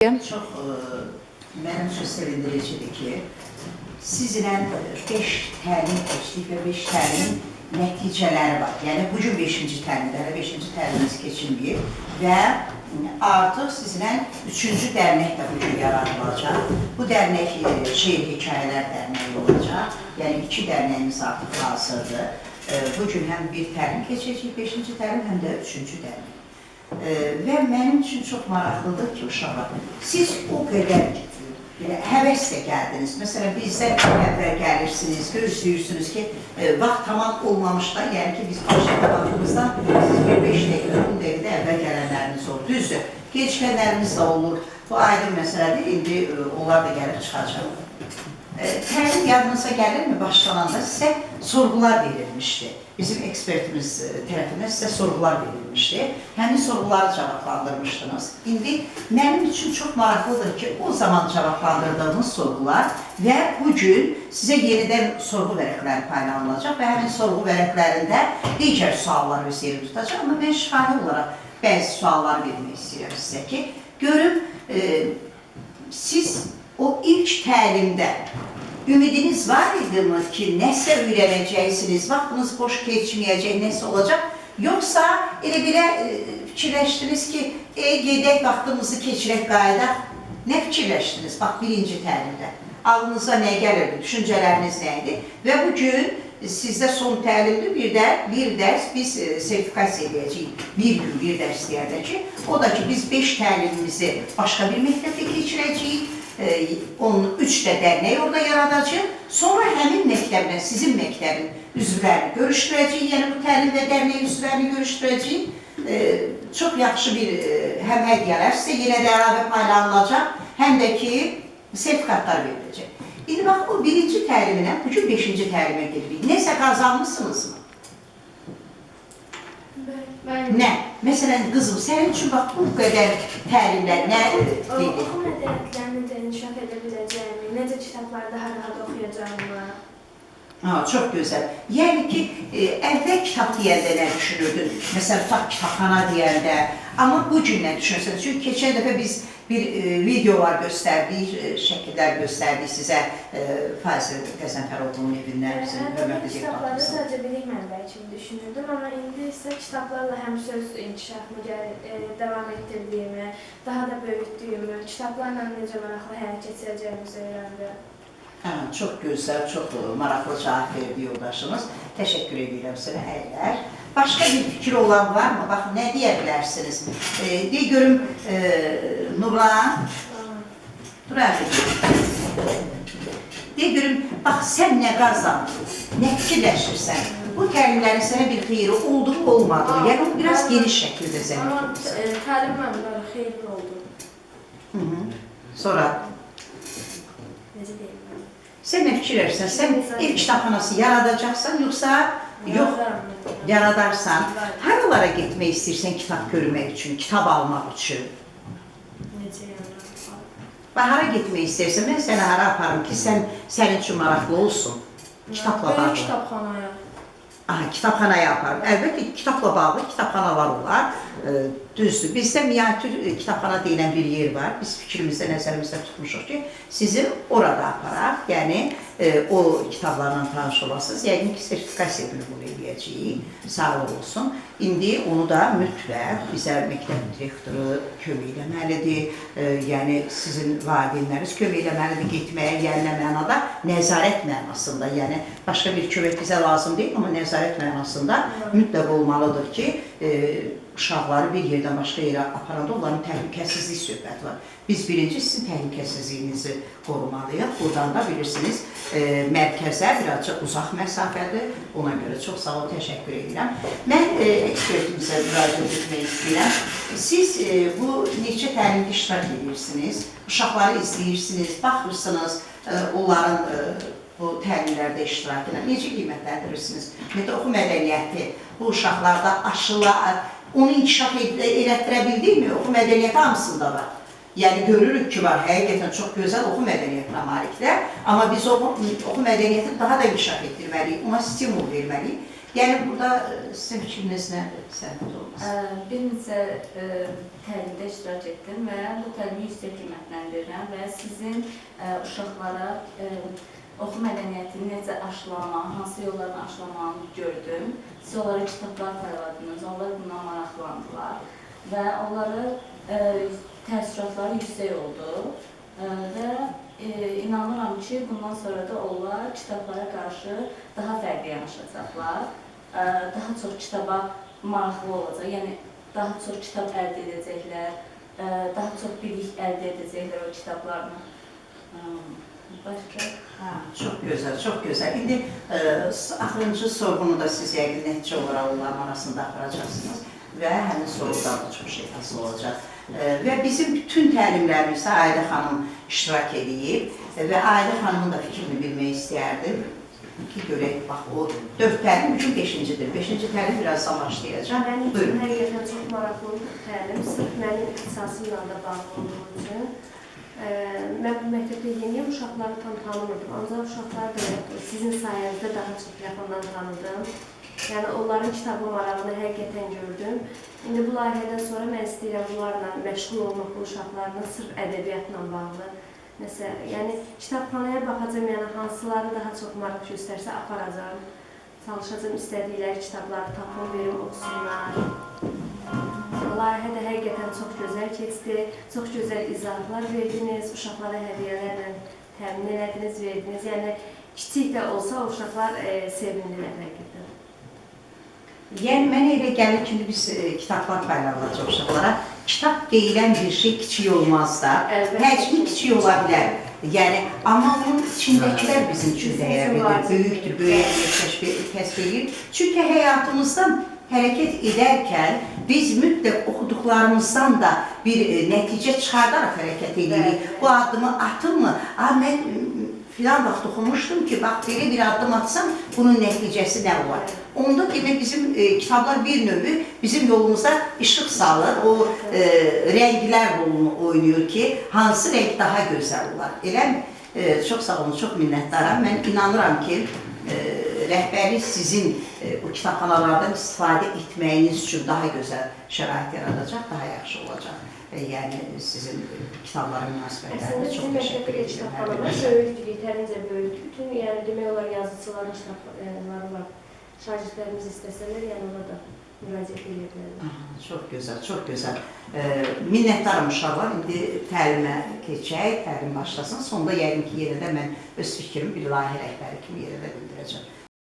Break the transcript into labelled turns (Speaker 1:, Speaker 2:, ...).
Speaker 1: Çox ə, mənim üçün sevindiricidir ki, sizinlə 5 təlim keçdik və 5 təlim nəticələri var. Yəni bu gün 5-ci təlimdə, hələ 5-ci təlimimiz keçilməyib və artıq sizinlə 3-cü dərnək də bu gün yaradılacaq. Bu dərnək e, şeir hekayələr dərnəyi olacaq. Yəni iki dərnəyimiz artıq hazırdır. E, Bu gün bir təlim keçəcək, 5-ci təlim, həm də 3-cü dərnək. Ee, və mənim üçün çox maraqlıdır ki, uşaqlar, siz o qədər belə həvəslə gəldiniz. Məsələn, bizdə əvvəl gəlirsiniz, gözləyirsiniz ki, e, vaxt tamam olmamışda, yəni ki, biz başladı vaxtımızdan siz bir 5 dəqiqə, 10 dəqiqə əvvəl gələnləriniz olur. Düzdür, gecikənlərimiz də olur. Bu aydın məsələdir, indi e, onlar da gəlib çıxacaq. E, Təlim yadınıza gəlirmi? Başlananda sizə sorğular verilmişdi. Bizim ekspertimiz e, tərəfindən sizə sorğular verilmişdi. Həmin sorğuları cavablandırmışdınız. İndi mənim üçün çox maraqlıdır ki, o zaman cavablandırdığımız sorğular və bu gün sizə yenidən sorğu vərəqləri paylanılacaq və həmin sorğu vərəqlərində digər suallar öz yerini tutacaq. Amma mən şifahi olaraq bəzi suallar vermək istəyirəm sizə ki, görüm e, siz o ilk təlimdə ümidiniz var idimi ki, nəsə öyrənəcəksiniz, vaxtınız boş keçməyəcək, nəsə olacaq? Yoxsa elə belə e, fikirləşdiniz ki, e, gedək vaxtımızı keçirək qayıdaq? Nə fikirləşdiniz? Bax, birinci təlimdə. Ağlınıza nə gəlirdi, düşüncələriniz nə idi? Və bu gün sizdə son təlimdir, bir də bir dərs biz e, sertifikasiya edəcəyik. Bir gün bir dərs deyəndə ki, o da ki, biz 5 təlimimizi başqa bir məktəbdə keçirəcəyik. E, onun üç də dərnək orada yaradacaq. Sonra həmin məktəblə sizin məktəbin üzvlərini görüşdürəcəyik. Yəni bu təlim və dərnək üzvlərini görüşdürəcəyik. E, çox yaxşı bir həm hədiyyələr sizə yenə də əlavə paylanılacaq, həm də ki sertifikatlar veriləcək. İndi bax o birinci təliminə, bugün beşinci təlimə gelirik. Nəsə qazanmısınızmı?
Speaker 2: Ben
Speaker 1: Nə? Məsələn, qızım, sənin üçün bax bu qədər təlimlər nə
Speaker 2: o,
Speaker 1: dedi?
Speaker 2: oxu mədəniyyətlərini necə inkişaf edə biləcəyimi, necə kitabları daha rahat oxuyacağımı.
Speaker 1: Ha, çox gözəl. Yəni ki, e, əvvəl kitab deyəndə nə düşünürdün? Məsələn, tutaq kitabxana deyəndə, amma bu gün nə düşünürsən? Çünki keçən dəfə biz bir e, videolar göstərdik, e, şəkillər göstərdik sizə e, Fazil Qəzənfəroğlu'nun evindən, bizim
Speaker 2: Hətta
Speaker 1: hörmətli
Speaker 2: kitabları
Speaker 1: deputatımızın.
Speaker 2: sadəcə bilik mənbəyi kimi düşünürdüm, amma indi isə kitablarla həm söz inkişafımı gəl- e, davam etdirdiyimi, daha da böyütdüyümü, kitablarla necə maraqlı həyat keçirəcəyimizi öyrəndim.
Speaker 1: Hə, çox gözəl, çox e, maraqlı cavab verdi yoldaşımız. Təşəkkür edirəm sənə əylər. Başqa bir fikir olan varmı? Bax, nə deyə bilərsiniz? E, deyə görüm, e, Nurlan, dur əvvəl. Deyə görüm, sən nə qazandın? Nə fikirləşirsən? Bu təlimlərin sənə bir xeyri oldu mu, olmadı mı? Yəni, biraz geniş şəkildə zəmin tutsan.
Speaker 2: e, təlim xeyirli oldu.
Speaker 1: Hı -hı. Sonra,
Speaker 2: Necə deyim?
Speaker 1: sən nə fikirləşirsən? Sən ev kitabxanası yaradacaqsan, yoxsa
Speaker 2: mən.
Speaker 1: yaradarsan, haralara getmək istəyirsən kitab görmək üçün, kitab almaq üçün?
Speaker 2: Necə yəni?
Speaker 1: Və hara getmək istəyirsən, mən səni hara aparım ki, sən sənin üçün maraqlı olsun. Kitabla
Speaker 2: Böyük
Speaker 1: bağlı.
Speaker 2: kitabxanaya.
Speaker 1: Aha, kitabxanaya aparım. Əlbəttə kitabla bağlı kitabxanalar olar. E, düzdür. Bizdə miniatür kitabxana deyilən bir yer var. Biz fikrimizdə, nəzərimizdə tutmuşuq ki, sizi orada aparaq. Yəni e, o kitablarla tanış olasınız. Yəqin ki, sertifikasiya qəbul edəcəyik. Sağ ol olsun. İndi onu da mütləq bizə məktəb direktoru kömək eləməlidir. E, yəni sizin valideynləriniz kömək eləməlidir getməyə, gəlmə mənada, nəzarət mənasında. Yəni başqa bir kömək bizə lazım deyil, amma nəzarət mənasında mütləq olmalıdır ki, e, uşaqları bir yerdən başqa yerə aparanda onların təhlükəsizlik söhbəti var. Biz birinci sizin təhlükəsizliyinizi qorumalıyıq. Buradan da bilirsiniz, e, mərkəzə birazcık uzaq məsafədir. Ona görə çox sağ olun, təşəkkür edirəm. Mən e, ekspertimizə müraciət etmək istəyirəm. Siz e, bu neçə təlimdə iştirak edirsiniz, uşaqları izləyirsiniz, baxırsınız e, onların e, bu təlimlərdə iştirakına necə qiymətləndirirsiniz? Ümumiyyətlə oxu mədəniyyəti bu uşaqlarda aşıla, onu inkişaf elətdirə bildikmi? Oxu mədəniyyəti hamısında var. Yəni görürük ki, var, həqiqətən çox gözəl oxu mədəniyyətinə maliklər, amma biz o oxu mədəniyyətini daha da inkişaf etdirməliyik, ona stimul verməliyik. Yəni burada e, sizin fikriniz nədir? Səhv olmaz.
Speaker 3: Ə, Bir neçə ə, təlimdə iştirak etdim və bu təlimi yüksək qiymətləndirirəm və sizin ə, uşaqlara ə, oxu mədəniyyətini necə aşılama, hansı yollarla aşılamağını gördüm. Siz onlara kitablar tələbədiniz, onlar bundan maraqlandılar və onları ə, təəssüratları yüksək oldu ə, və ə, inanıram ki, bundan sonra da onlar kitablara qarşı daha fərqli yanaşacaqlar, ə, daha çox kitaba maraqlı olacaq. Yəni daha çox kitab əldə edəcəklər, ə, daha çox bilik əldə edəcəklər o kitablarla. Ə, Başqa?
Speaker 1: Ha, çox gözəl, çox gözəl. İndi e, s- axırıncı sorğunu da siz yəqin nəticə olaraq onların arasında aparacaqsınız və həmin sorudan da çox şey hasil olacaq. E, və bizim bütün təlimlərimizdə Ailə xanım iştirak edib e, və Ailə xanımın da fikrini bilmək istəyərdim. Ki görək, bax o dörd təlim, üçün beşincidir. Beşinci təlim birazdan başlayacaq.
Speaker 2: Mənim üçün
Speaker 1: Buyurun.
Speaker 2: həqiqətən çox maraqlı təlim, sırf mənim ixtisasımla da bağlı olduğu üçün. Mən bu məktəbdə yeniyəm, uşaqları tam tanımırdım. Ancaq uşaqları da sizin sayənizdə daha çox yaxından tanıdım. Yəni onların kitabı marağını həqiqətən gördüm. İndi bu layihədən sonra mən istəyirəm bunlarla məşğul olmaq bu uşaqlarla sırf ədəbiyyatla bağlı. Nəsə, yəni kitabxanaya baxacağam, yəni hansıları daha çox maraq göstərsə aparacağam. Çalışacağam istədikləri kitabları tapım, verim, oxusunlar. Layihə də həqiqətən çox gözəl keçdi. Çox gözəl izahlar verdiniz, uşaqlara hədiyyələrlə təmin elədiniz, verdiniz. Yəni kiçik də olsa uşaqlar e, sevindilər həqiqətən.
Speaker 1: Yəni mənə elə gəlir ki, biz e, kitablar paylanılacaq uşaqlara. Kitab deyilən bir şey kiçik olmaz da. Həcmi
Speaker 2: ki.
Speaker 1: kiçik ola bilər. Yəni amma onun içindəkilər bizim üçün dəyərlidir, böyükdür, böyük kəşf edir. Çünki həyatımızdan hərəkət edərkən biz mütləq oxuduqlarımızdan da bir e, nəticə çıxardaraq hərəkət edirik.
Speaker 2: Bəli.
Speaker 1: Bu addımı atırmı? A mən m, filan vaxt oxumuşdum ki, bax belə bir addım atsam bunun nəticəsi nə olar? Onda demək bizim e, kitablar bir növ bizim yolumuza işıq salır. O e, rənglər rolunu oynayır ki, hansı rəng daha gözəl olar. Eləmi? E, çox sağ olun, çox minnətdaram. Mən inanıram ki, e, rəhbərlik sizin e, bu kitabxanalardan istifadə etməyiniz üçün daha gözəl şərait yaradacaq, daha yaxşı olacaq. E, yəni sizin e, kitablara
Speaker 2: bizim
Speaker 1: çox təşəkkür edirəm.
Speaker 2: kitabxanalar böyükdür, yetərincə böyükdür. Bütün yəni demək olar yazıçıların kitabları var. Şagirdlərimiz istəsələr, yəni ona da müraciət edə
Speaker 1: Çox gözəl, çox gözəl. E, minnətdaram uşaqlar. İndi təlimə keçək, təlim başlasın. Sonda yəqin ki, yenə də mən öz fikrimi bir layihə rəhbəri kimi yenə də bildirəcəm.